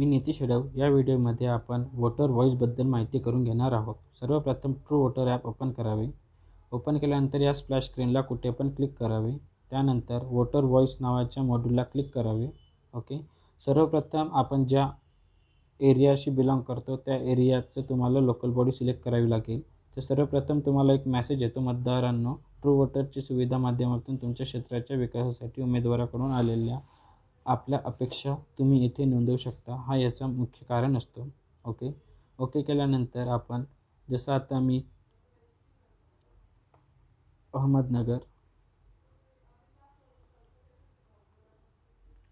मी नितीश हेडव या व्हिडिओमध्ये आपण वोटर व्हॉईसबद्दल माहिती करून घेणार आहोत. सर्वप्रथम ट्रू वोटर ॲप ओपन करावे. ओपन केल्यानंतर या स्प्लॅश स्क्रीनला कुठे पण क्लिक करावे. त्यानंतर वोटर व्हॉईस नावाच्या मॉड्यूलला क्लिक करावे. ओके सर्वप्रथम आपण ज्या एरियाशी बिलॉंग करतो त्या एरियाचं तुम्हाला लोकल बॉडी सिलेक्ट करावी लागेल. तर सर्वप्रथम तुम्हाला एक मेसेज येतो मतदारांनो. ट्रू वोटरची सुविधा माध्यमातून तुमच्या क्षेत्राच्या विकासासाठी उमेदवाराकडून आलेल्या आपल्या अपेक्षा तुम्ही इथे नोंदवू शकता. हा याचा मुख्य कारण असतो. ओके? ओके केल्यानंतर आपण जसं आता मी अहमदनगर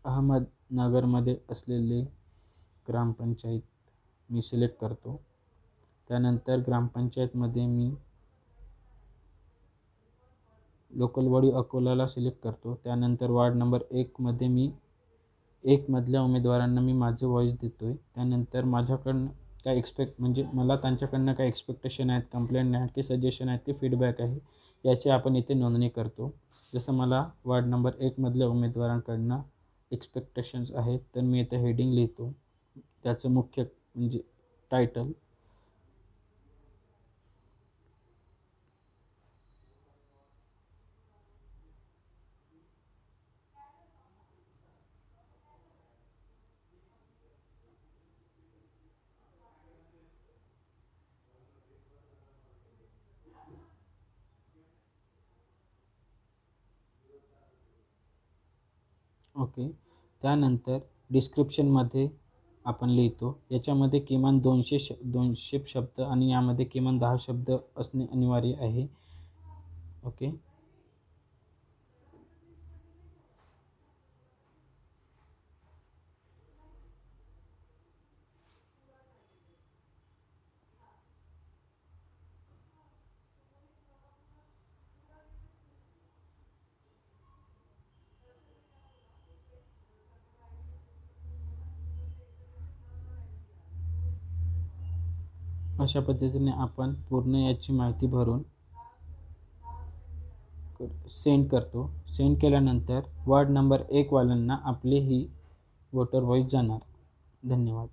अहमदनगरमध्ये असलेले ग्रामपंचायत मी सिलेक्ट करतो. त्यानंतर ग्रामपंचायतमध्ये मी लोकल बॉडी अकोलाला सिलेक्ट करतो. त्यानंतर वार्ड नंबर एकमध्ये मी एकमधल्या उमेदवारांना मी माझं वॉईस देतो आहे त्यानंतर माझ्याकडनं काय एक्सपेक्ट म्हणजे मला त्यांच्याकडनं काय एक्सपेक्टेशन आहेत कंप्लेंट आहेत की सजेशन आहेत की फीडबॅक आहे याची आपण इथे नोंदणी करतो. जसं मला वार्ड नंबर एकमधल्या उमेदवारांकडनं एक्सपेक्टेशन्स आहेत तर मी इथे हेडिंग लिहितो. त्याचं मुख्य म्हणजे टायटल ओके. त्यानंतर डिस्क्रिप्शनमध्ये आपण लिहितो. याच्यामध्ये किमान दोनशे श दोनशे शब्द आणि यामध्ये किमान दहा शब्द असणे अनिवार्य आहे. ओके. अशा पद्धतीने आपण पूर्ण याची माहिती भरून सेंड करतो. सेंड केल्यानंतर वार्ड नंबर एकवाल्यांना आपली ही वोटर व्हॉईस जाणार. धन्यवाद.